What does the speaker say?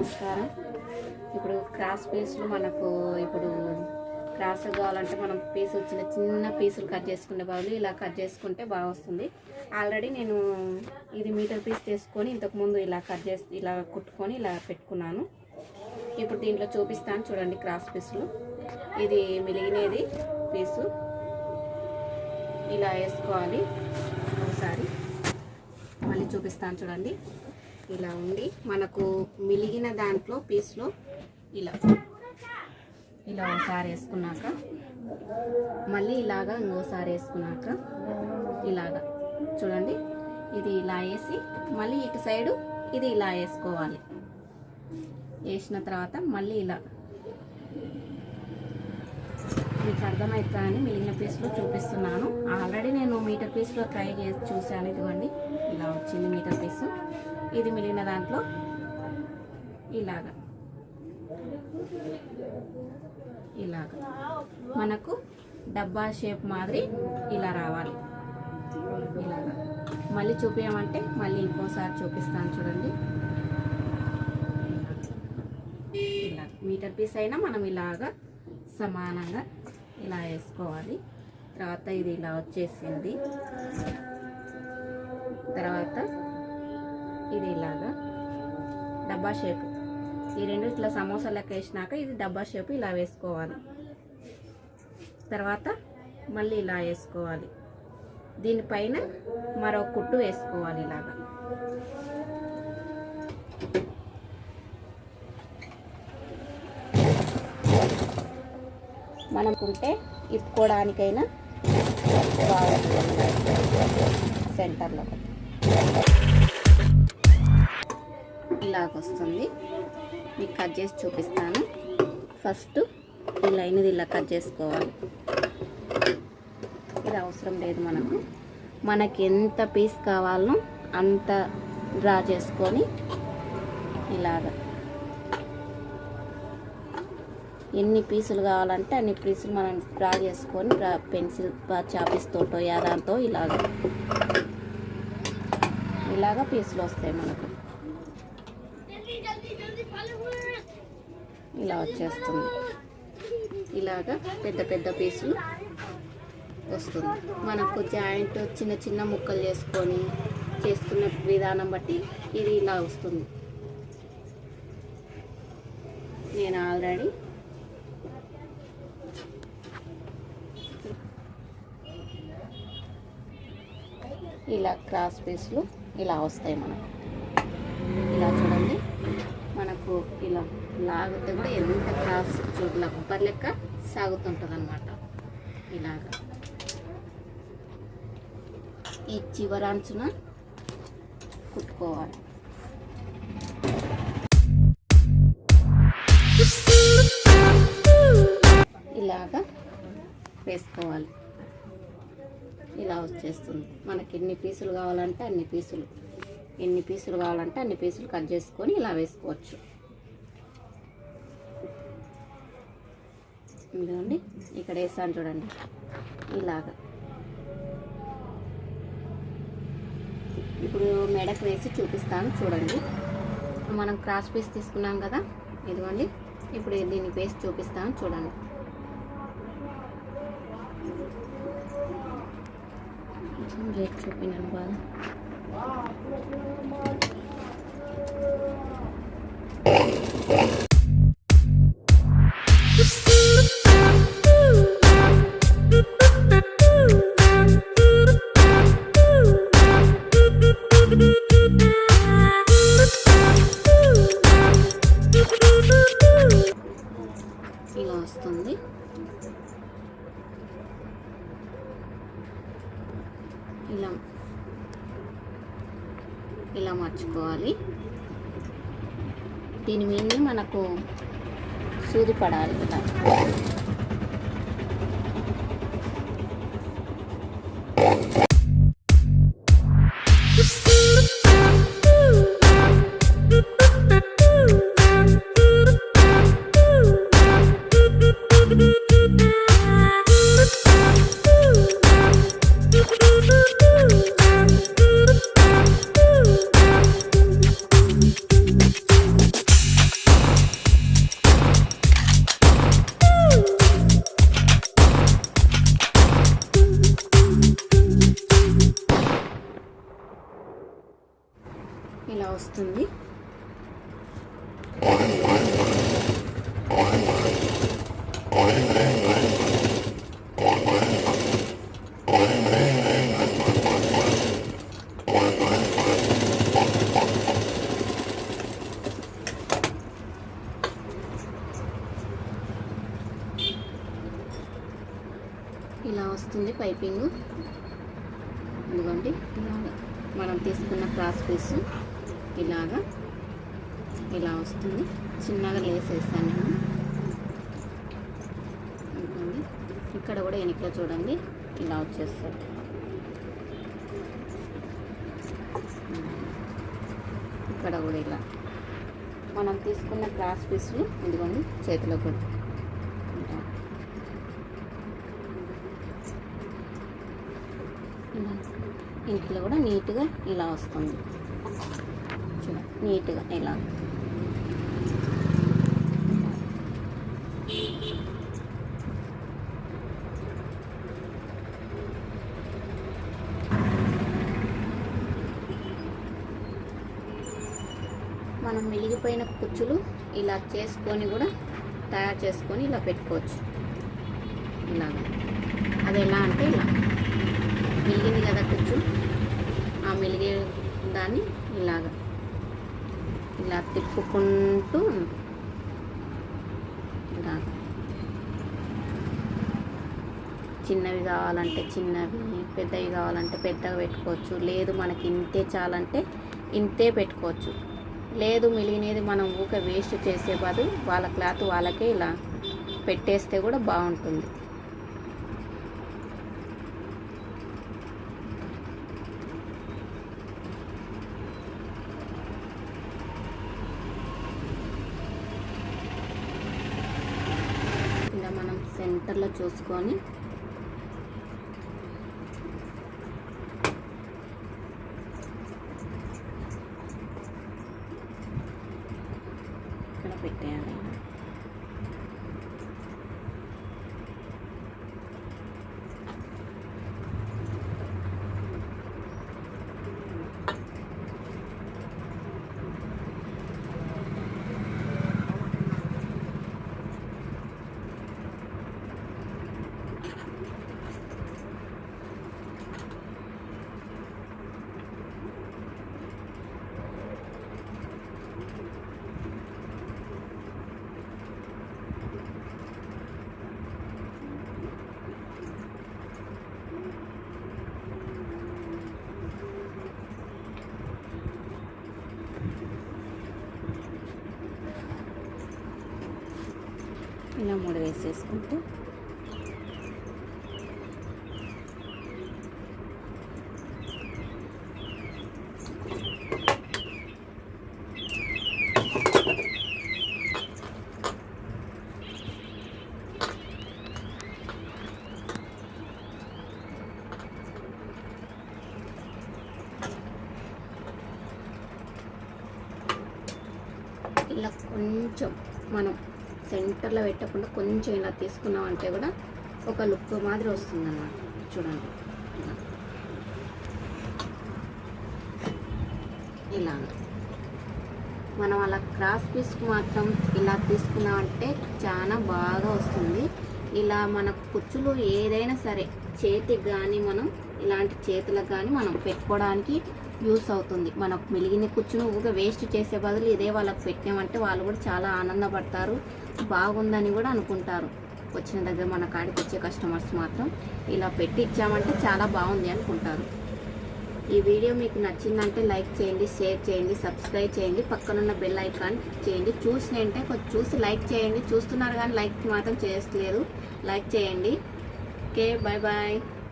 నమస్కారం. ఇప్పుడు క్రాస్ పీసులు మనకు ఇప్పుడు క్రాస్ కావాలంటే మనం పీసులు చిన్న చిన్న పీసులు కట్ చేసుకునే బదులు ఇలా కట్ చేసుకుంటే బాగా వస్తుంది. ఆల్రెడీ నేను ఇది మీటర్ పీస్ తీసుకొని ఇంతకుముందు ఇలా కట్ చేసి ఇలా కుట్టుకొని ఇలా పెట్టుకున్నాను. ఇప్పుడు దీంట్లో చూపిస్తాను చూడండి క్రాస్ పీసులు ఇది మిలిగినది పీసు. ఇలా వేసుకోవాలి ఒకసారి. మళ్ళీ చూపిస్తాను చూడండి. ఇలా ఉండి మనకు మిలిగిన దాంట్లో పీస్లో ఇలా ఇలా ఒకసారి వేసుకున్నాక మళ్ళీ ఇలాగా ఇంకోసారి వేసుకున్నాక ఇలాగా. చూడండి ఇది ఇలా వేసి మళ్ళీ ఇటు సైడు ఇది ఇలా వేసుకోవాలి. వేసిన తర్వాత మళ్ళీ ఇలా మీకు అర్థమవుతా అని మిగిలిన పీస్లో చూపిస్తున్నాను. ఆల్రెడీ నేను మీటర్ పీస్లో ట్రై చేసి చూశాను. ఇదిగోండి ఇలా వచ్చింది మీటర్ పీస్ ఇది మిగిలిన దాంట్లో ఇలాగా. ఇలాగా. మనకు డబ్బా షేప్ మాదిరి ఇలా రావాలి. ఇలాగా. మళ్ళీ చూపించమంటే మళ్ళీ ఇంకోసారి చూపిస్తాను చూడండి. ఇలా మీటర్ పీస్ అయినా మనం ఇలాగా సమానంగా ఇలా వేసుకోవాలి. తర్వాత ఇది ఇలా వచ్చేసింది. తర్వాత ఇది ఇలాగా డబ్బా షేప్. ఈ రెండు ఇట్లా సమోసా లెక్క వేసినాక ఇది డబ్బా షేప్ ఇలా వేసుకోవాలి. తర్వాత మళ్ళీ ఇలా వేసుకోవాలి. దీనిపైన మరో కుట్టు వేసుకోవాలి ఇలాగా. మనం కుంటే ఇప్పుకోవడానికైనా బాగుంటుంది సెంటర్లో ఇలాగొస్తుంది. మీకు కట్ చేసి చూపిస్తాను. ఫస్ట్ ఈ లైన్ ఇలా కట్ చేసుకోవాలి. ఇది అవసరం లేదు మనకు. మనకి ఎంత పీస్ కావాలో అంత డ్రా చేసుకొని ఇలాగా ఎన్ని పీసులు కావాలంటే అన్ని పీసులు మనం డ్రా చేసుకొని పెన్సిల్ చాపిస్తోటో యాదాంతో ఇలాగ. ఇలాగ పీసులు వస్తాయి మనకు. ఇలా వచ్చేస్తుంది. ఇలాగ పెద్ద పెద్ద పీసులు వస్తుంది. మనకు జాయింట్ చిన్న చిన్న ముక్కలు చేసుకొని చేసుకున్న విధానం బట్టి ఇది ఇలా వస్తుంది. నేను ఆల్రెడీ ఇలా క్రాస్ పీసులు ఇలా వస్తాయి మనకు. ఇలా చూడండి. మనకు ఇలా లాగితే కూడా ఎంత క్రాస్ చూడలే కొబ్బరి లెక్క సాగుతుంటుంది అనమాట ఇలాగా. ఈ చివరంచున కుట్టుకోవాలి. ఇలా వచ్చేస్తుంది. మనకి ఎన్ని పీసులు కావాలంటే అన్ని పీసులు. ఎన్ని పీసులు కావాలంటే అన్ని పీసులు కట్ చేసుకొని ఇలా వేసుకోవచ్చు. ఇదిగోండి ఇక్కడ వేసాను చూడండి. ఇలాగా. ఇప్పుడు మెడకు వేసి చూపిస్తాను చూడండి. మనం క్రాస్ పీస్ తీసుకున్నాం కదా ఇదిగోండి. ఇప్పుడు దీన్ని వేసి చూపిస్తాను చూడండి. Diretso pinanuan. Wow! మనకు సూది పడాలి ఇలా thank you. ఇలా వస్తుంది పైపింగ్. ఎందుకంటే మనం తీసుకున్న క్రాస్ పీస్ ఇలాగా ఇలా వస్తుంది. చిన్నగా లేస్ వేస్తాను నేను. అనుకోండి ఇక్కడ కూడా వెనకలో చూడండి ఇలా వచ్చేస్తుంది. ఇక్కడ కూడా ఇలా. మనం తీసుకున్న క్లాస్ పీస్లు ఇదిగోండి చేతిలో కూడా ఇంట్లో కూడా నీట్గా ఇలా వస్తుంది. చూడ నీట్గా ఇలా మనం మిలిగిపోయిన కుచ్చులు ఇలా చేసుకొని కూడా తయారు చేసుకొని ఇలా పెట్టుకోవచ్చు. ఇలాగా. అది ఎలా అంటే ఇలా. మిలిగింది కదా కుచ్చు. ఆ మిలిగే దాన్ని ఇలాగా. ఇలా తిప్పుకుంటూ ఇలా. చిన్నవి కావాలంటే చిన్నవి పెద్దవి కావాలంటే పెద్దగా పెట్టుకోవచ్చు. లేదు మనకి ఇంతే చాలంటే ఇంతే పెట్టుకోవచ్చు. లేదు మిలిగినది మనం ఊక వేస్ట్ చేసే బదులు వాళ్ళ క్లాత్ వాళ్ళకే ఇలా పెట్టేస్తే కూడా బాగుంటుంది ఇలా మనం సెంటర్లో చూసుకొని ఇక్కడ పెట్టేయాలి ఇలా మూడు వేసేసుకుంటే ఇలా కొంచెం మనం సెంటర్లో పెట్టకుండా కొంచెం ఇలా తీసుకున్నాం అంటే కూడా ఒక లుక్ మాదిరి వస్తుంది అన్నమాట చూడండి. ఇలా. మనం అలా క్రాస్ పీస్కి మాత్రం ఇలా తీసుకున్నామంటే చాలా బాగా వస్తుంది. ఇలా మన కుచ్చులు ఏదైనా సరే చేతికి కానీ మనం ఇలాంటి చేతులకు కానీ మనం పెట్టుకోవడానికి యూస్ అవుతుంది. మనకు మిలిగిన కుచ్చును ఊగా వేస్ట్ చేసే బదులు ఇదే వాళ్ళకి పెట్టామంటే వాళ్ళు కూడా చాలా ఆనందపడతారు. బాగుందని కూడా అనుకుంటారు. వచ్చిన దగ్గర మన కాడికి వచ్చే కస్టమర్స్ మాత్రం ఇలా పెట్టి ఇచ్చామంటే చాలా బాగుంది అనుకుంటారు. ఈ వీడియో మీకు నచ్చిందంటే లైక్ చేయండి షేర్ చేయండి సబ్స్క్రైబ్ చేయండి పక్కనున్న బెల్ ఐకాన్ చేయండి. చూసినంటే కొంచెం చూసి లైక్ చేయండి. చూస్తున్నారు కానీ లైక్ మాత్రం చేయట్లేదు లైక్ చేయండి. Okay bye bye